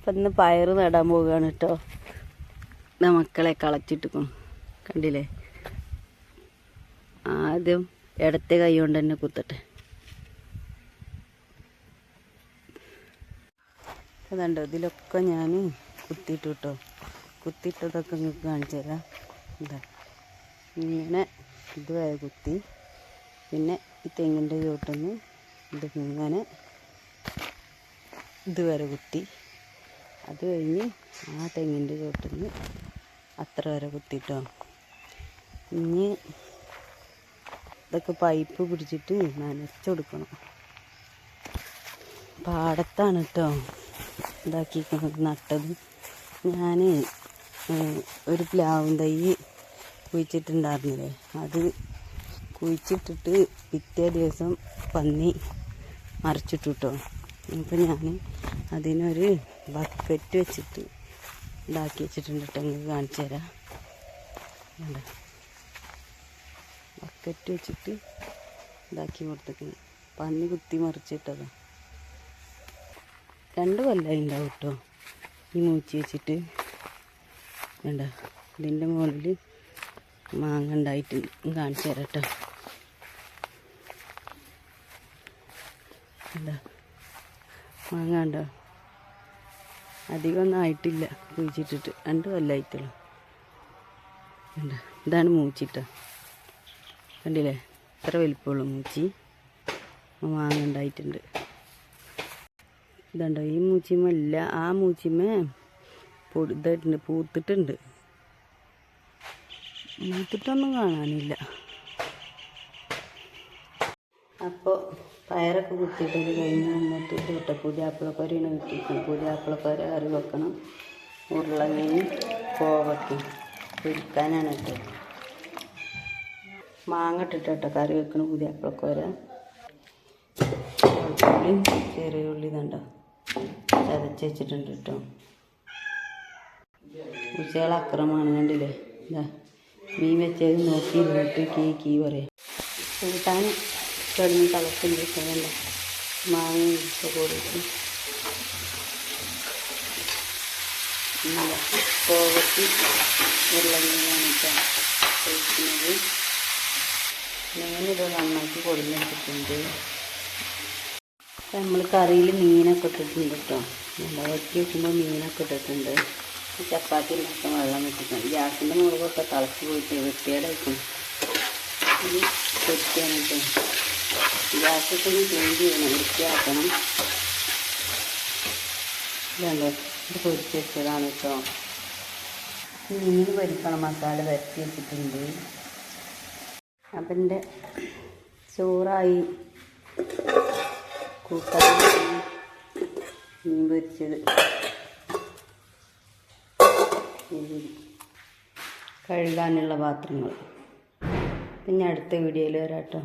അപ്പം ഇന്ന് പയറ് നടാൻ പോവുകയാണ് കേട്ടോ ഇതാ മക്കളെ കളച്ചിട്ടിക്കും കണ്ടില്ലേ? ആദ്യം ഇടത്തെ കൈ കൊണ്ട് തന്നെ കുത്തട്ടെ. അതുണ്ടോ ഇതിലൊക്കെ ഞാൻ കുത്തിയിട്ടു കേട്ടോ കുത്തിയിട്ടതൊക്കെ നിങ്ങൾക്ക് കാണിച്ചു തരാം. എന്താ ഇങ്ങനെ ഇതുവരെ കുത്തി. പിന്നെ ഈ തെങ്ങിന്റെ ചോട്ടൊന്ന് ഇത് ഇങ്ങനെ ഇതുവരെ കുത്തി. അത് കഴിഞ്ഞ് ആ തെങ്ങിന്റെ ചോട്ടിന്ന് അത്ര വരെ കുത്തിട്ടോ ഇനി ഇതൊക്കെ പൈപ്പ് പിടിച്ചിട്ട് നനച്ചെടുക്കണം. പാടത്താണ് കേട്ടോ ഇതാക്കി നട്ടത്. ഞാൻ ഒരു പ്ലാവും തൈ കുഴിച്ചിട്ടുണ്ടായിരുന്നില്ലേ? അത് കുഴിച്ചിട്ടിട്ട് പിറ്റേ ദിവസം പന്നി മറിച്ചിട്ടു കേട്ടോ അപ്പം ഞാൻ അതിനൊരു ബക്കറ്റ് വെച്ചിട്ട് ഇതാക്കി വെച്ചിട്ടുണ്ട് കേട്ടോ നിങ്ങൾക്ക് കാണിച്ചു തരാം. ബക്കറ്റ് വെച്ചിട്ട് ഇതാക്കി കൊടുത്തേക്കുന്നു. പന്നി കുത്തി മറിച്ചിട്ടതാ. രണ്ട് കൊല്ലമായി ഉണ്ടാവും കേട്ടോ ഈ മൂച്ചി വെച്ചിട്ട്. വേണ്ട ഇതിന്റെ മുകളിൽ മാങ്ങ ഉണ്ടായിട്ട് കാണിച്ചു തരാം കേട്ടോ. എന്താ മാങ്ങ ഉണ്ടോ അധികമൊന്നും ആയിട്ടില്ല കുഴിച്ചിട്ടിട്ട്. രണ്ട് കൊല്ലമായിട്ടുള്ളൂ ഇതാണ് മൂച്ചിട്ട കണ്ടില്ലേ? ഇത്ര വലിപ്പമുള്ളൂ മൂച്ചി. വാങ്ങണ്ടായിട്ടുണ്ട് ഇതുണ്ടോ? ഈ മൂച്ചിമല്ല. ആ മൂച്ചിമ പൊടി ഇതായിട്ടുണ്ട് പൂത്തിട്ടുണ്ട്. മൂത്തിട്ടൊന്നും കാണാനില്ല. അപ്പോൾ പയറൊക്കെ കുത്തിയിട്ടത് കഴിഞ്ഞ് വന്നിട്ട് കേട്ടോ പുതിയാപ്പിളക്കൊരയാണ് കിട്ടിയിരിക്കണം പുതിയാപ്പിളക്കൊര കറി വെക്കണം. ഉരുളങ്ങിന് കോവക്കി പൊരിക്കാനാണ് കേട്ടോ. മാങ്ങ ഇട്ടിട്ടോ കറി വെക്കണം പുതിയാപ്പിളക്കൊര ഉള്ളി ചെറിയ ഉള്ളി ഇതുണ്ടോ? ചതച്ച് വെച്ചിട്ടുണ്ട് കേട്ടോ. ഉച്ചകൾ അക്രമമാണ് കണ്ടില്ലേ? ഇതാ മീൻ വെച്ചത് നോക്കി ഇരുന്നിട്ട് കീ കീ പറയാം. കൂട്ടാൻ കിടന്ന് വേണ്ട മാങ്ങ ഇട്ട് കൊടുത്ത് കോവത്തി കേട്ടോ കഴിക്കുന്നത്. ഞാനിത് നന്നാക്കി കൊടുന്നിട്ടിട്ടുണ്ട് നമ്മൾ കറിയിൽ മീനൊക്കെ ഇട്ടിട്ടുണ്ട് കേട്ടോ. നമ്മൾ വറ്റി വെക്കുമ്പോൾ മീനൊക്കെ ഇട്ടിട്ടുണ്ട്. ചപ്പാത്തി ഉണ്ടാക്കാൻ വെള്ളം വെച്ചിട്ടുണ്ട്. ഗ്യാസിന്റെ മുളകൊക്കെ തിളച്ച് പോയിട്ട് വൃത്തിയേടായിരിക്കും ഇത് വെട്ടിയാണ് കേട്ടോ ഗ്യാസൊക്കെ ഒന്ന് ക്ലീൻ ചെയ്യണം വൃത്തിയാക്കണം ഇതുണ്ടോ ഇത് പൊരിച്ച് വെച്ചതാണ് കേട്ടോ. മീൻ പൊരിക്കണം മസാല വരട്ടി വെച്ചിട്ടുണ്ട്. അപ്പം എന്റെ ചോറായി കൂട്ടാൻ മീൻ പൊരിച്ചത്. കഴുകാനുള്ള പാത്രങ്ങൾ. പിന്നെ അടുത്ത വീഡിയോയിൽ വരാം കേട്ടോ.